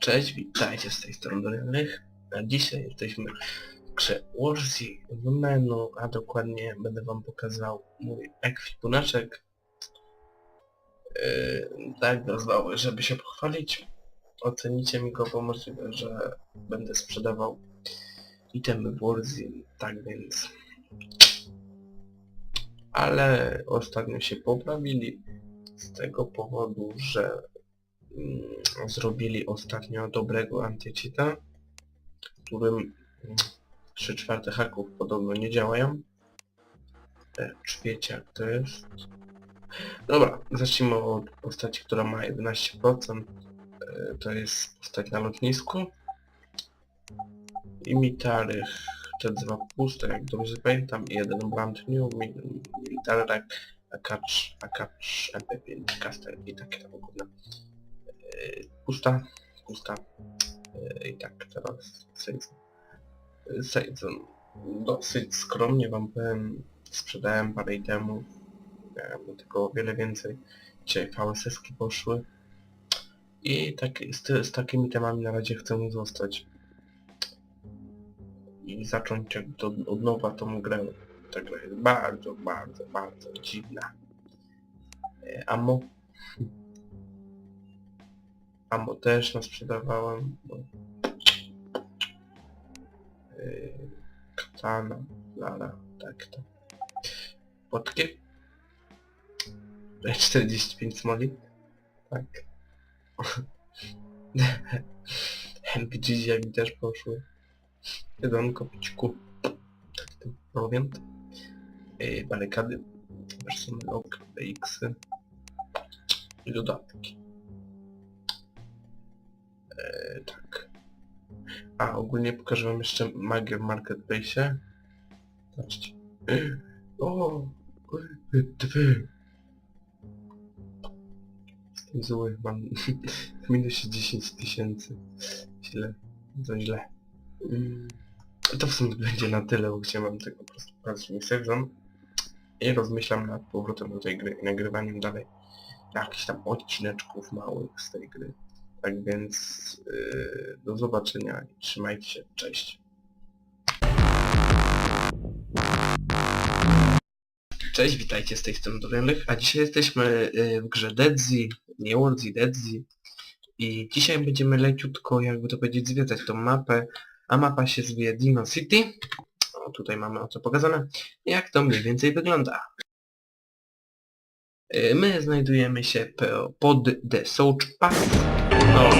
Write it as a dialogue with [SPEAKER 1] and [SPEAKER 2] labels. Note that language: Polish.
[SPEAKER 1] Cześć, witajcie z tej strony Dorianych. A dzisiaj jesteśmy w grze w menu, a dokładnie będę wam pokazał mój ekwipunaczek. Yy, tak nazwały, żeby się pochwalić. Ocenicie mi go, bo możliwe, że będę sprzedawał itemy Warzy, tak więc... Ale ostatnio się poprawili z tego powodu, że mm, zrobili ostatnio dobrego antycheata, którym mm, 3 czwarte haków podobno nie działają. E, jak to jest? Dobra, zacznijmy od postaci, która ma 11%. E, To jest postać na lotnisku. Imitary te dwa puste, jak dobrze pamiętam, jeden brand new, mi- militarek, akacz, akacz, MP5, caster i takie tam ogólne. Pusta, pusta. Yy, I tak teraz Sejdzon. Dosyć skromnie wam powiem, sprzedałem parę itemów, miałem do tego o wiele więcej. Dzisiaj VSS-ki poszły. I tak, z, z takimi temami na razie chcę zostać. I zacząć jakby od, od nowa tą grę. Ta gra jest bardzo, bardzo, bardzo dziwna. Yy, Ammo Ammo też nasprzedawałem. Bo... Yy, katana, lara, tak to. Potki. 45 smoli. Tak. MPG mi też poszły. Jedzonko, pićku. Tak to prowiant. Yy, barykady. Personel lock, BX-y. I dodatki. Tak. A, ogólnie pokażę wam jeszcze magię w Marketplace. Zobaczcie. O! Dwy! Jestem zły, mam minus 10 tysięcy. Źle. Za źle. Mm, To w sumie będzie na tyle, bo chciałem tego po prostu pokazać mój sezon. I rozmyślam nad powrotem do tej gry i nagrywaniem dalej jakichś tam odcineczków małych z tej gry. Tak więc yy, do zobaczenia i trzymajcie się, cześć. Cześć, witajcie z tej strony Dorianych, a dzisiaj jesteśmy yy, w grze Deadzy, nie Warzy, Deadzy i dzisiaj będziemy leciutko, jakby to powiedzieć, zwiedzać tą mapę, a mapa się zwie Dino City. O, tutaj mamy o co pokazane, jak to mniej więcej wygląda. Yy, My znajdujemy się po- pod The Soach Pass. No,